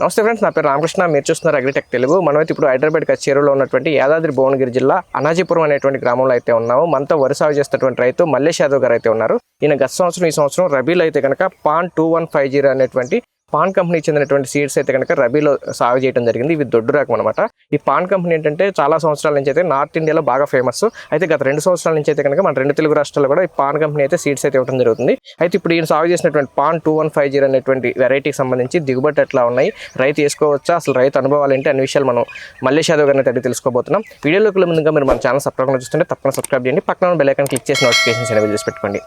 నమస్తే ఫ్రెండ్స్ నా పేరు రామకృష్ణ. మీరు చూస్తున్నారు అగ్రిటెక్ తెలుగు. మనమైతే ఇప్పుడు హైదరాబాద్ కచేరులో ఉన్నటువంటి యాదాద్రి భువనగిరి జిల్లా అనాజీపురం అనేటువంటి గ్రామంలో అయితే ఉన్నాము. మనతో వరి సాగు చేస్తున్నటువంటి రైతు మల్లేష్ యాదవ్ గారు అయితే ఉన్నారు. ఈయన గత సంవత్సరం ఈ సంవత్సరం రబీలో అయితే కనుక Pan two one five zero అనేటువంటి పాన్ కంపెనీకి చెందినటువంటి సీడ్స్ అయితే కనుక రబీలో సాగు చేయడం జరిగింది. ఇవి దొడ్డు రకం అనమాట ఈ పాన్ కంపెనీ ఏంటంటే చాలా సంవత్సరాల నుంచి అయితే నార్త్ ఇండియాలో బాగా ఫేమస్. అయితే గత రెండు సంవత్సరాల నుంచి అయితే కనుక మన రెండు తెలుగు రాష్ట్రాల్లో కూడా ఈ పాన్ కంపెనీ అయితే సీడ్స్ అయితే ఇవ్వడం జరుగుతుంది. అయితే ఇప్పుడు ఈయన సాగు చేసినటువంటి Pan two one five zero అనేటువంటి వెరైటీకి సంబంధించి దిగుబడి ఎట్లా ఉన్నాయి రైతు వేసుకోవచ్చా అసలు రైతు అనుభవాలు ఏంటి అనే విషయాలు మనం మల్లేష్ యాదవ్ గారిని అడిగి తెలుసుకోబోతున్నాం. వీడియోలోకి ముందుగా మీరు మన ఛానల్ సబ్స్క్రైబ్ చూస్తుంటే తప్పకుండా సబ్స్క్రైబ్ చేయండి. పక్కన బెల్ ఐకాన్ క్లిక్ చేసి నోటిఫికేషన్స్ అనేవి చేసి పెట్టుకోండి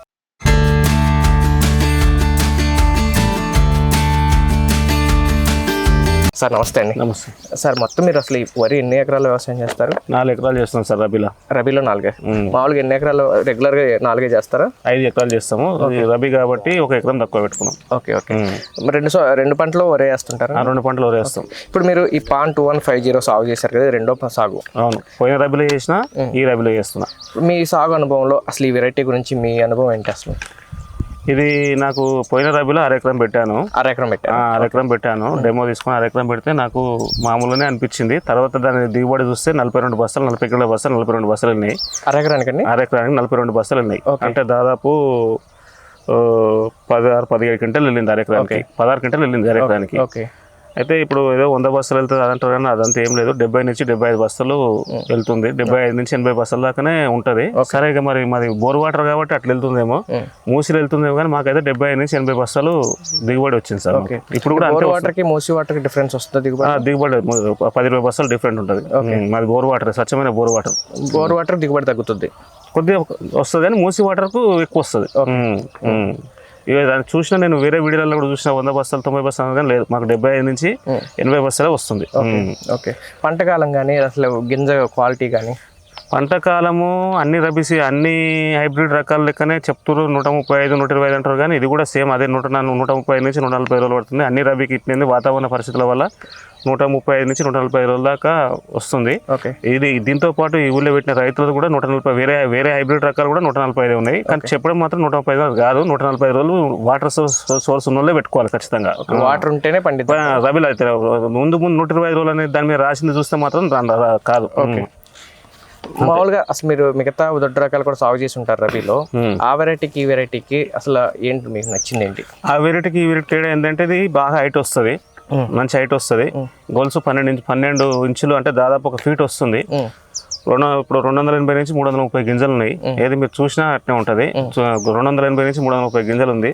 సార్ నమస్తే అండి. నమస్తే. సార్ మొత్తం మీరు అసలు వరి ఎన్ని ఎకరాలు వ్యవసాయం చేస్తారు? నాలుగు ఎకరాలు చేస్తాం సార్ రబీలో. రబీలో నాలుగే. మ్మ్. మామూలుగా ఎన్ని ఎకరాలు రెగ్యులర్గా నాలుగే చేస్తారా? ఐదు ఎకరాలు చేస్తాము. రబీ కాబట్టి ఒక ఎకరం తక్కువ పెట్టుకున్నాం. Okay okay. రెండు రెండు పంటలు వరే వేస్తుంటారా? ఆ రెండు పంటలు వేస్తాం. ఇప్పుడు మీరు ఈ Pan two one five zero సాగు చేశారు కదా రెండో సాగు. అవును. పోయిన రబీలో చేసిన ఈ రబీలో చేస్తున్నా. మీ సాగు అనుభవంలో అసలు ఈ వెరైటీ గురించి మీ అనుభవం ఏంటి అసలు? ఇది నాకు పోయిన రబీలో అర ఎకరం పెట్టాను. అర ఎకరం పెట్టారు. ఆ, అర ఎకరం పెట్టాను డెమో తీసుకొని అర ఎకరం పెడితే నాకు మామూలుగానే అనిపించింది. తర్వాత దాని దిగుబడి చూస్తే నలభై రెండు బస్తాలు నలభై కిలోల బస్తాలు నలభై రెండు బస్తాలు ఉన్నాయి. అర ఎకరానికండి అర ఎకరానికి నలభై రెండు బస్తాలు ఉన్నాయి. అంటే దాదాపు పదహారు పదిహేడు క్వింటల్ వెళ్ళింది అర ఎకరానికి పదహారు క్వింటల్ వెళ్ళింది అర ఎకరానికి ఓకే. అయితే ఇప్పుడు ఏదో వంద బస్తాలు వెళ్తుంది అదంటారు కానీ అదంతా ఏం లేదు. డెబ్బై నుంచి డెబ్బై ఐదు బస్తాలు వెళ్తుంది. డెబ్బై ఐదు నుంచి ఎనభై బస్తాల దాకానే ఉంటది. సరే ఇక మరి మాది బోర్ వాటర్ కాబట్టి అట్లా వెళ్తుందేమో. మూసిలు వెళ్తుందేమో కానీ మాకైతే డెబ్బై ఐదు నుంచి ఎనభై బస్తాలు దిగుబడి వచ్చింది సార్. ఇప్పుడు కూడా అంతే వాటర్కి మూసి వాటర్కి డిఫరెన్స్ వస్తుంది దిగుబడి? దిగుబడి పది ఇరవై బస్తాలు డిఫరెంట్ ఉంటుంది. మాది బోర్ వాటర్ స్వచ్ఛమైన బోర్ వాటర్. బోర్ వాటర్ దిగుబడి తగ్గుతుంది. కొద్దిగా వస్తుంది కానీ మూసి వాటర్కు ఎక్కువ వస్తుంది. ఇక దాన్ని చూసిన నేను వేరే వీడియోలలో కూడా చూసిన వంద బస్తాలు తొంభై బస్తాలు కానీ లేదు. మాకు డెబ్బై ఐదు నుంచి ఎనభై బస్తాలే వస్తుంది. ఓకే. పంట కాలం కానీ అసలు గింజ క్వాలిటీ కానీ? పంట కాలము అన్ని రబీసి అన్ని హైబ్రిడ్ రకాల లెక్కనే చెప్తున్నారు నూట ముప్పై ఐదు నూట ఇరవై ఐదు అంటారు కానీ ఇది కూడా సేమ్ అదే నూట నాలుగు నూట ముప్పై ఐదు నుంచి నూట నలభై రోజులు పడుతుంది. అన్ని రబీకి ఇట్టింది వాతావరణ పరిస్థితుల వల్ల నూట ముప్పై ఐదు నుంచి నూట నలభై రోజుల దాకా వస్తుంది. ఓకే. ఇది దీంతో పాటు ఈ ఊళ్ళో పెట్టిన రైతులు కూడా నూట నలభై వేరే వేరే హైబ్రిడ్ రకాలు కూడా నూట నలభై ఐదు ఉన్నాయి. కానీ చెప్పడం మాత్రం నూట ముప్పై ఐదు కాదు. నూట నలభై రోజులు వాటర్ సోర్స్ సోర్స్ ఉన్న వాళ్ళే పెట్టుకోవాలి ఖచ్చితంగా. వాటర్ ఉంటేనే పండిద్దాం. రబీలో అయితే ముందు ముందు నూట ఇరవై ఐదు రోజులు అనేది దాని మీద రాసింది చూస్తే మాత్రం కాదు. మామూలుగా అసలు మీరు మిగతా దొడ్డు రకాలు కూడా సాగు చేసి ఉంటారు రబీలో. ఆ వెరైటీకి ఈ వెరైటీకి అసలు ఏంటి మీకు నచ్చింది ఏంటి? ఆ వెరైటీకి ఈ వెరైటీ తేడా ఏంటంటే ఇది బాగా హైట్ వస్తుంది. మంచి హైట్ వస్తుంది. గొలుసు పన్నెండు ఇంచు పన్నెండు ఇంచులు అంటే దాదాపు ఒక ఫీట్ వస్తుంది. రెండు ఇప్పుడు రెండు వందల ఎనభై నుంచి మూడు వందల ముప్పై గింజలు ఉన్నాయి ఏది మీరు చూసినా అట్నే ఉంటుంది. రెండు వందల ఎనభై నుంచి మూడు వందల ముప్పై గింజలు ఉంది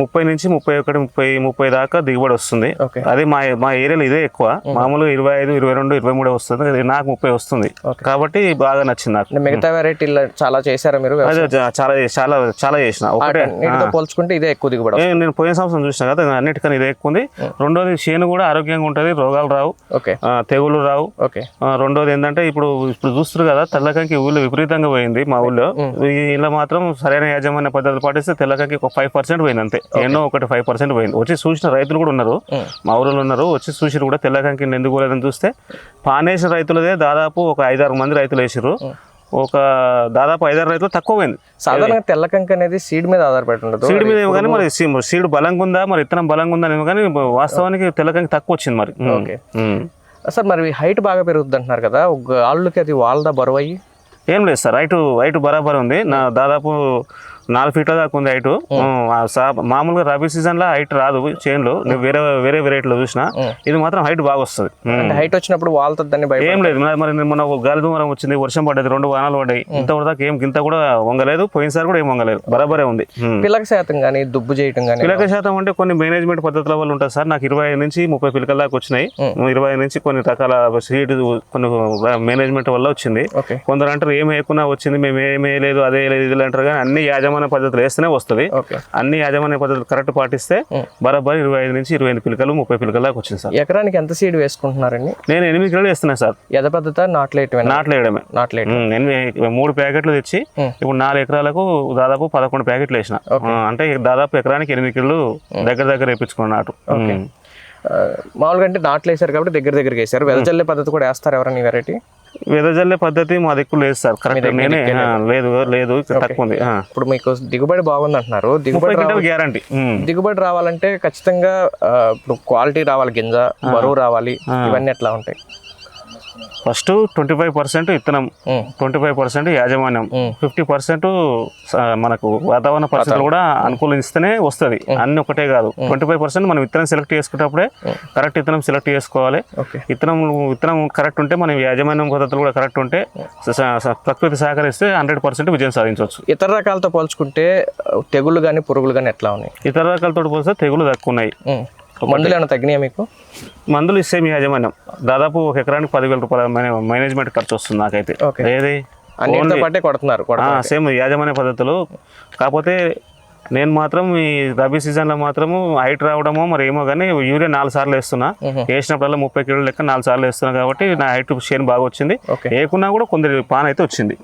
ముప్పై నుంచి ముప్పై ఒకటి ముప్పై ముప్పై దాకా దిగుబడి వస్తుంది. అదే మా మా ఏరియాలో ఇదే ఎక్కువ. మామూలుగా ఇరవై ఐదు ఇరవై రెండు ఇరవై మూడు వస్తుంది. ఇది నాకు ముప్పై వస్తుంది. కాబట్టి బాగా నచ్చింది నాకు. మిగతా వెరైటీలు చాలా చేశారా మీరు చాలా చాలా చాలా చేసిన. ఒకటే. పోల్చుకుంటే ఇదే ఎక్కువ దిగుబడి నేను పోయిన సంవత్సరం చూసిన కదా అన్నిటికన్నా ఇదే ఎక్కువ ఉంది. రెండోది చేను కూడా ఆరోగ్యంగా ఉంటుంది రోగాలు రావు. తెగులు రావు. రెండోది ఏంటంటే ఇప్పుడు ఇప్పుడు చూస్తారు కదా తెల్లకంకి ఊళ్ళో విపరీతంగా పోయింది మా ఊళ్ళో. ఇలా మాత్రం సరైన యాజమాన్య పద్ధతులు పాటిస్తే తెల్లకంకి ఒక ఫైవ్ పర్సెంట్ పోయింది అంతే. ఎన్నో ఒకటి ఫైవ్ పర్సెంట్ పోయింది. వచ్చి చూసిన రైతులు కూడా ఉన్నారు. మా ఊళ్ళో ఉన్నారు. వచ్చి చూసిరు కూడా తెల్లకంకి ఎందుకు పోలేదని చూస్తే పానేసిన రైతులదే దాదాపు ఒక ఐదారు మంది రైతులు వేసిర్రు. ఒక దాదాపు ఐదారు రైతులు తక్కువ పోయింది. సాధారణంగా తెల్ల కంకి అనేది సీడ్ మీద ఆధారపడి ఉండదు. సీడ్ మీద ఏమో కానీ మరి సీడ్ బలంగా ఉందా మరి ఇత్తనం బలంగా ఉందా ఏమో కానీ వాస్తవానికి తెల్లకంకి తక్కువ వచ్చింది మరి. ఓకే. సార్ మరి హైట్ బాగా పెరుగుతుంది అంటున్నారు కదా. ఒక ఆళ్ళకి అది వాళ్ళదా బరువు అయ్యి ఏం లేదు సార్ హైట్ హైట్ బరాబర్ ఉంది. నా దాదాపు నాలుగు ఫీట్ల దాకా ఉంది హైట్. మామూలుగా రబీ సీజన్లో హైట్ రాదు చేన్లో. నువ్వు వేరే వేరే వెరైటీలో చూసిన ఇది మాత్రం హైట్ బాగా వస్తుంది. హైట్ వచ్చినప్పుడు వాళ్ళతోని భయ ఏం లేదు. మరి- మొన్న గాలి దుమారం వచ్చింది వర్షం పడ్డది రెండు వానాలు పడ్డాయి. ఇంతవరకు దాకా ఏం గింత కూడా వంగలేదు పోయినసారి కూడా ఏం వంగలేదు. బరాబరే ఉంది. పిల్లక శాతం కానీ దుబ్బు చేయటం కానీ పిలక శాతం అంటే కొన్ని మేనేజ్మెంట్ పద్ధతుల వల్ల ఉంటుంది సార్. నాకు ఇరవై ఐదు నుంచి ముప్పై పిలకల దాకా వచ్చినాయి. ఇరవై ఐదు నుంచి కొన్ని రకాల సీడ్ కొన్ని మేనేజ్మెంట్ వల్ల వచ్చింది. కొందరు అంటారు ఏం వేయకున్నా వచ్చింది మేము ఏం వేయలేదు అదే లేదు ఇది అంటారు కానీ అన్ని యాజమాన్య పద్ధతులు వేస్తేనే వస్తుంది. ఓకే. అన్ని యాజమాన్య పద్ధతులు కరెక్ట్ పాటిస్తే బరాబర్ ఇరవై ఐదు నుంచి ఇరవై ఐదు పిలకలు ముప్పై పిలకల దాకా వచ్చింది సార్. ఎకరానికి ఎంత సీడ్ వేసుకుంటున్నారండి? నేను ఎనిమిది కిలోలు వేస్తున్నా సార్. ఎద పద్ధత? నాట్లేయటమేనా నాట్లు వేయడమే. నాట్లేయటం ఉమ్, ఎనిమిది మూడు ప్యాకెట్లు తెచ్చి. ఇప్పుడు నాలుగు ఎకరాలకు దాదాపు పదకొండు ప్యాకెట్లు వేసిన. అంటే దాదాపు ఎకరానికి ఎనిమిది కిలోలు దగ్గర దగ్గర వేయించుకున్న నాటు. మామూలుగా అంటే నాట్లు వేసారు కాబట్టి దగ్గర దగ్గరికి వేసారు వెదజల్లే పద్ధతి కూడా వేస్తారు ఎవరైనా వెరైటీ వెదజల్లే పద్ధతి మా దిక్కు లేదు సార్. కరెక్ట్ నేనే లేదు? లేదు తక్కువ ఉంది. ఇప్పుడు మీకు దిగుబడి బాగుంది అంటున్నారు దిగుబడి గ్యారంటీ. దిగుబడి రావాలంటే ఖచ్చితంగా ఇప్పుడు క్వాలిటీ రావాలి గింజ బరువు రావాలి ఇవన్నీ ఎట్లా ఉంటాయి? ఫస్ట్ ట్వంటీ ఫైవ్ పర్సెంట్ ఇత్తనం ట్వంటీ ఫైవ్ పర్సెంట్ యాజమాన్యం. ఫిఫ్టీ పర్సెంట్ మనకు వాతావరణ పరిస్థితులు కూడా అనుకూలిస్తేనే వస్తుంది. అన్ని ఒకటే కాదు. ట్వంటీ ఫైవ్ పర్సెంట్ మనం విత్తనం సెలెక్ట్ చేసుకునేటప్పుడే కరెక్ట్ విత్తనం సెలెక్ట్ చేసుకోవాలి. విత్తనం విత్తనం కరెక్ట్ ఉంటే మన యాజమాన్యం పద్ధతులు కూడా కరెక్ట్ ఉంటే ప్రకృతి సహకరిస్తే హండ్రెడ్ పర్సెంట్ విజయం సాధించవచ్చు. ఇతర రకాలతో పోల్చుకుంటే తెగుళ్ళు కానీ పురుగులు కానీ ఎట్లా ఉన్నాయి? ఇతర రకాలతో పోస్తే తెగులు తక్కువ ఉన్నాయి. మందులు ఏమైనా తగ్గినాయా మీకు? మందులు ఇస్తే మీ యాజమాన్యం. దాదాపు ఒక ఎకరానికి పదివేల రూపాయల మేనే- మేనేజ్మెంట్ ఖర్చు వస్తుంది నాకైతే. ఏది? అన్నిటితో కొడుతున్నారు సేమ్ యాజమాన్య పద్ధతులు. కాకపోతే నేను మాత్రం ఈ రబీ సీజన్లో మాత్రము హైట్ రావడమో మరి ఏమో కానీ యూరియా నాలుగు సార్లు వేస్తున్నా. వేసినప్పుడల్లా ముప్పై కిలోల లెక్క నాలుగు సార్లు వేస్తున్నా కాబట్టి నా హైట్ షేన్ బాగా వచ్చింది. వేయకున్నా కూడా కొందరి పాన్ అయితే వచ్చింది.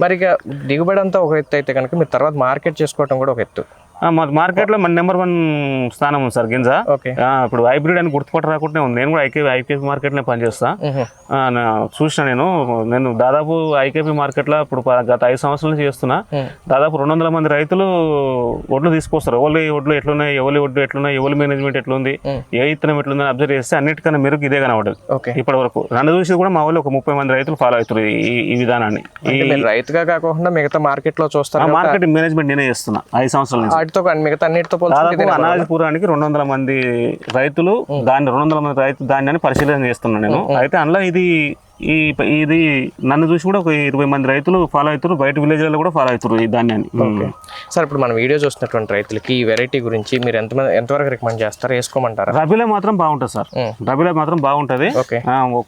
మరి ఇక దిగుబడి అంతా ఒక ఎత్తు అయితే కనుక మీరు తర్వాత మార్కెట్ చేసుకోవడం కూడా ఒక ఎత్తు. ఆ, మా మార్కెట్లో మన నెంబర్ వన్ స్థానం ఉంది సార్ గింజ. ఇప్పుడు హైబ్రిడ్ అని గుర్తుపట్ట రాకుండానే ఉంది. నేను కూడా ఐకే ఐకేపీ మార్కెట్లోనే పనిచేస్తా. చూసిన నేను నేను దాదాపు ఐకేపీ మార్కెట్లో ఇప్పుడు గత ఐదు సంవత్సరాల నుంచి చేస్తున్నా. దాదాపు రెండు వందల మంది రైతులు ఒడ్లు తీసుకొస్తారు. ఎవరి ఒడ్లు ఎట్లున్నాయి ఎవరి ఒడ్లు ఎట్లున్నాయి ఎవరి మేనేజ్మెంట్ ఎట్లుంది. ఏ ఇత్తనం ఎట్లుందని అబ్జర్వ్ చేస్తే అన్నిటికన్నా మెరుగు ఇదే కనబడదు ఇప్పటి వరకు నన్ను చూసి కూడా మా వాళ్ళు ఒక ముప్పై మంది రైతులు ఫాలో అవుతారు ఈ విధానాన్ని. రైతుగా కాకుండా మిగతా మార్కెట్లో చూస్తారు మార్కెట్ మేనేజ్మెంట్ నేనే చేస్తున్నా ఐదు సంవత్సరాల నుంచి. వాటితో మిగతా అన్నిటితో అనాజపురానికి రెండు వందల మంది రైతులు దాన్ని రెండు వందల మంది రైతు ధాన్యాన్ని పరిశీలన చేస్తున్నాను నేను. అయితే అందులో ఇది ఈ ఇది నన్ను చూసి కూడా ఒక ఇరవై మంది రైతులు ఫాలో అవుతారు బయట విలేజ్లలో కూడా ఫాలో అవుతారు ఈ ధాన్యాన్ని. సార్ ఇప్పుడు మన వీడియో చూస్తున్నటువంటి రైతులకి ఈ వెరైటీ గురించి మీరు ఎంత ఎంతవరకు రికమెండ్ చేస్తారు? వేసుకోమంటారా? రబీలో మాత్రం బాగుంటుంది సార్. రబీలో మాత్రం బాగుంటుంది.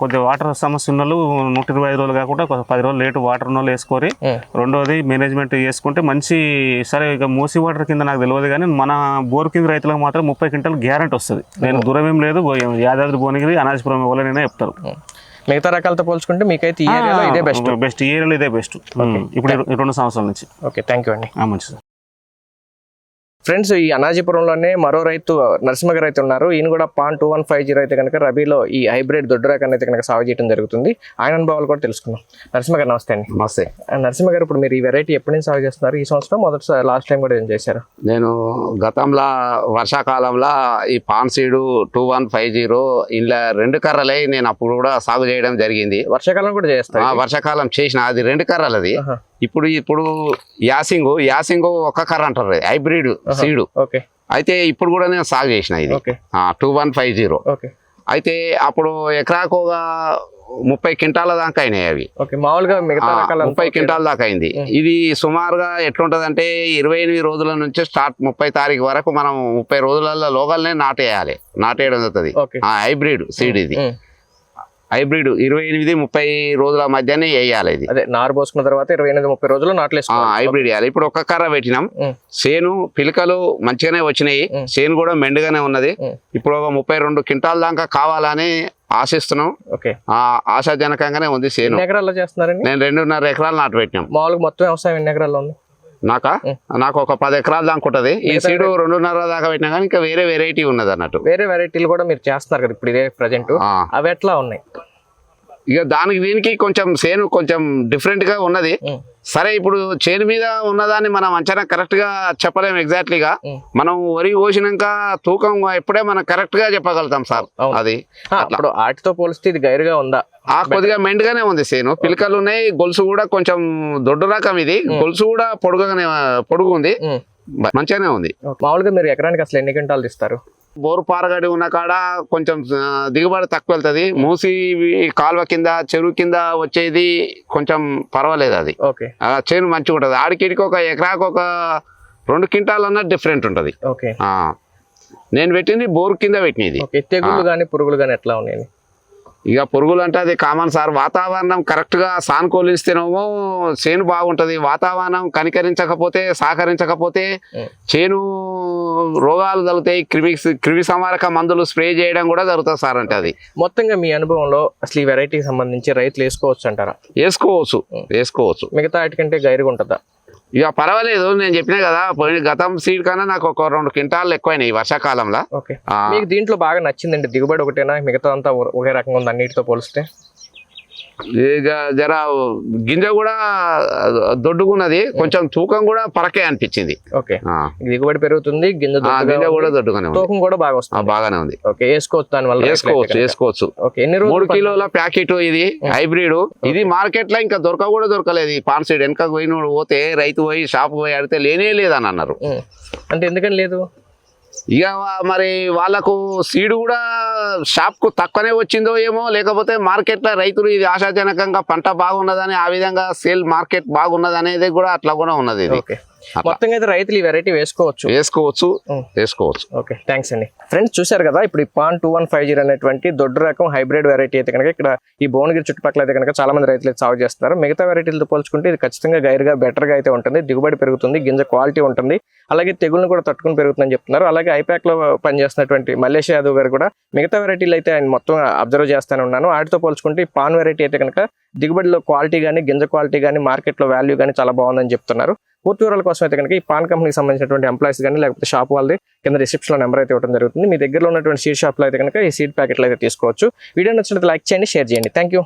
కొద్దిగా వాటర్ సమస్య ఉన్న వాళ్ళు నూట ఇరవై ఐదు రోజులు కాకుండా పది రోజులు లేటు వాటర్ ఉన్న వాళ్ళు వేసుకొని. రెండోది మేనేజ్మెంట్ చేసుకుంటే మంచి సరే ఇక మూసి వాటర్ కింద నాకు తెలియదు కానీ మన బోర్ కింద రైతులకు మాత్రం ముప్పై క్వింటల్ గ్యారెంటీ వస్తుంది. నేను దూరం ఏం లేదు యాదాద్రి భువనగిరి అనాజపురం ఎవరైనా చెప్తారు. మిగతా రకాలతో పోల్చుకుంటే మీకైతే ఈ ఏరియాలో ఇదే బెస్ట్ బెస్ట్. ఈ ఏరియాలో ఇదే బెస్ట్ ఇప్పుడు రెండు సంవత్సరాల నుంచి. ఓకే థ్యాంక్ యూ అండి. మంచిది. ఫ్రెండ్స్ ఈ అనాజీపురంలోనే మరో రైతు నరసింహ రైతు ఉన్నారు. ఈయన కూడా Pan two one five zero అయితే కనుక రబీలో ఈ హైబ్రిడ్ దొడ్డు రకాన్ని అయితే కనుక సాగు చేయడం జరుగుతుంది. ఆయన అనుభవాలు కూడా తెలుసుకుందాం. నరసింహ గారు నమస్తే అండి. నమస్తే. ఆ, నరసింహ గారు ఇప్పుడు మీరు ఈ వెరైటీ ఎప్పటి నుంచి సాగు చేస్తున్నారు? ఈ సంవత్సరం మొదటి లాస్ట్ టైం కూడా ఏం చేశారు? నేను గతంలో వర్షాకాలంలో ఈ Pan seed two one five zero ఇలా రెండు కర్రలై నేను అప్పుడు కూడా సాగు చేయడం జరిగింది. వర్షాకాలం కూడా చేస్తారు. ఆ వర్షాకాలం చేసిన అది రెండు కర్రలది. ఇప్పుడు ఇప్పుడు యాసింగు యాసింగు ఒక కర్ర అంటారు హైబ్రిడ్ సీడు. అయితే ఇప్పుడు కూడా నేను సాగు చేసిన ఇది. టూ వన్ ఫైవ్ జీరో అయితే అప్పుడు ఎకరాకు ఒక ముప్పై క్వింటాల దాకా అయినాయి అవి. మామూలుగా ముప్పై క్వింటాల దాకా అయింది. ఇది సుమారుగా ఎట్లుంటది అంటే ఇరవై ఎనిమిది రోజుల నుంచి స్టార్ట్ ముప్పై తారీఖు వరకు మనం ముప్పై రోజులలో లోగల్నే నాటేయాలి. నాటేయడం జరుగుతుంది. హైబ్రిడ్ సీడ్ ఇది. హైబ్రిడ్ ఇరవై ఎనిమిది ముప్పై రోజుల మధ్యనే వేయాలి ఇది. అదే నారు పోసుకున్న తర్వాత ఇరవై ఎనిమిది ముప్పై రోజులు ఆ, నాట్లేసుకోవాలి హైబ్రిడ్ వేయాలి. ఇప్పుడు ఒక్క కర్ర పెట్టినాం. సేను పిలకలు మంచిగానే వచ్చినాయి. సేను కూడా మెండుగానే ఉన్నది. ఇప్పుడు ఒక ముప్పై రెండు క్వింటాల దాకా కావాలని ఆశిస్తున్నాం. ఓకే. ఆ ఆశాజనకంగానే ఉంది సేను ఎకరాల్లో చేస్తున్నారండి? నేను రెండున్నర ఎకరాలు నాటు పెట్టినాం. మామూలుగా మొత్తం వ్యవసాయం ఎన్ని ఎకరాల్లో ఉంది? నాకా. నాకు ఒక పది ఎకరాల దాకా ఉంటది. ఈ సీడు రెండున్నర దాకా పెట్టినా కానీ ఇంకా వేరే వెరైటీ ఉన్నది అన్నట్టు వేరే వెరైటీలు కూడా మీరు చేస్తున్నారు కదా ఇప్పుడు ఇదే ప్రజెంట్ అవి ఎట్లా ఉన్నాయి? ఇక దానికి దీనికి కొంచెం చేను కొంచెం డిఫరెంట్గా ఉన్నది. సరే ఇప్పుడు చేను మీద ఉన్నదాన్ని మనం అంచనా కరెక్ట్గా చెప్పలేము ఎగ్జాక్ట్లీగా. మనం వరి కోసినాక తూకం ఎప్పుడే మనం కరెక్ట్గా చెప్పగలుగుతాం సార్. అది. ఆ, ఇప్పుడు వాటితో పోలిస్తే ఇది గైరుగా ఉందా? ఆ కొద్దిగా మెండుగానే ఉంది సేను పిలకలు ఉన్నాయి గొలుసు కూడా కొంచెం దొడ్డు రకం ఇది. గొలుసు కూడా పొడుగుగానే పొడుగు ఉంది. మంచిగానే ఉంది. మామూలుగా మీరు ఎకరానికి అసలు ఎన్ని క్వింటాలు తీస్తారు? బోరు పారగడి ఉన్న కాడ కొంచెం దిగుబడి తక్కువ వెళ్తుంది మూసి కాలువ కింద చెరువు కింద వచ్చేది కొంచెం పర్వాలేదు అది. ఓకే. ఆ, చేను మంచిగా ఉంటుంది. ఆడికిడికి ఒక ఎకరాకు ఒక రెండు క్వింటాల్ అన్న డిఫరెంట్ ఉంటుంది. నేను పెట్టింది బోరు కింద పెట్టినది. కానీ పురుగులు కానీ ఎట్లా ఉన్నాయి? ఇక పురుగులు అంటే అది కామన్ సార్. వాతావరణం కరెక్ట్గా సానుకూలిస్తేనేమో చేను బాగుంటది. వాతావరణం కనికరించకపోతే సహకరించకపోతే. చేను రోగాలు తగులుతాయి క్రిమి క్రిమి సంహారక మందులు స్ప్రే చేయడం కూడా జరుగుతుంది సార్ అంటే అది. మొత్తంగా మీ అనుభవంలో అసలు ఈ వెరైటీకి సంబంధించి రైతులు వేసుకోవచ్చు అంటారా? వేసుకోవచ్చు. వేసుకోవచ్చు. మిగతా వాటికంటే గైరుగా ఉంటుందా? ఇక పర్వాలేదు నేను చెప్పినా కదా పోయిన గతం సీడ్ కన్నా నాకు ఒక రెండు క్వింటాలు ఎక్కువైనాయి ఈ వర్షాకాలంలో. మీకు దీంట్లో బాగా నచ్చిందండి దిగుబడి ఒకటేనా మిగతా అంతా ఒకే రకంగా ఉంది అన్నిటితో పోలిస్తే? ఇక జర గింజ కూడా దొడ్డుకున్నది. కొంచెం తూకం కూడా పరకే అనిపించింది. ఓకే దిగుబడి పెరుగుతుంది గింజ గింజ. కూడా దొడ్డుగానే తూకం కూడా బాగా వస్తుంది. బాగానే ఉంది. ఓకే వేసుకోవచ్చు దాని వల్ల వేసుకోవచ్చు వేసుకోవచ్చు. ఎన్ని మూడు కిలోల ప్యాకెట్ ఇది హైబ్రిడ్. ఇది మార్కెట్లో ఇంకా దొరక కూడా దొరకలేదు. ఈ పాన్ సైడ్ వెనక పోయిన పోతే రైతు పోయి షాప్ పోయి అడిగితే లేనే లేదని అన్నారు. ఉం. అంటే ఎందుకని లేదు? ఇక మరి వాళ్ళకు సీడ్ కూడా షాప్కు తక్కువనే వచ్చిందో ఏమో లేకపోతే మార్కెట్లో రైతులు ఇది ఆశాజనకంగా పంట బాగున్నదని ఆ విధంగా సేల్ మార్కెట్ బాగున్నది అనేది కూడా అట్లా కూడా ఉన్నది ఇది. మొత్తంగా అయితే రైతులు ఈ వెరైటీ వేసుకోవచ్చు. వేసుకోవచ్చు. వేసుకోవచ్చు. ఓకే థ్యాంక్స్ అండి. ఫ్రెండ్స్ చూశారు కదా ఇప్పుడు ఈ Pan two one five zero అనేటువంటి దొడ్డు రకం హైబ్రిడ్ వెరైటీ అయితే కనుక ఇక్కడ ఈ భువనగిరి చుట్టుపక్కల అయితే కనుక చాలా మంది రైతులు సాగు చేస్తారు మిగతా వెరైటీలతో పోల్చుకుంటే ఇది ఖచ్చితంగా గైర్గా బెటర్గా అయితే ఉంటుంది. దిగుబడి పెరుగుతుంది గింజ క్వాలిటీ ఉంటుంది. అలాగే తెగులను కూడా తట్టుకుని పెరుగుతుందని చెప్తున్నారు. అలాగే ఐపాక్లో పనిచేస్తున్నటువంటి మల్లేష్ యాదవ్ గారు కూడా మిగతా వెరైటీలు అయితే ఆయన మొత్తం అబ్జర్వ్ చేస్తానే ఉన్నాను. వాటితో పోల్చుకుంటే ఈ పాన్ వెరైటీ అయితే కనుక దిగుబడిలో క్వాలిటీ కానీ గింజ క్వాలిటీ కానీ మార్కెట్లో వాల్యూ కానీ చాలా బాగుందని చెప్తున్నారు. పూర్తి వివరాల కోసం అయితే కనుక ఈ పాన్ కంపెనీకి సంబంధించినటువంటి ఎంప్లాయీస్ కానీ లేకపోతే షాప్ వాళ్ళది కింద రిసెప్షన్ నెంబర్ అయితే ఇవ్వడం జరుగుతుంది. మీ దగ్గరలో ఉన్నటువంటి సీడ్ షాప్లో అయితే కనుక ఈ సీడ్ ప్యాకెట్లు అయితే తీసుకోవచ్చు. వీడియో నచ్చినట్లయితే లైక్ చేయండి షేర్ చేయండి. Thank you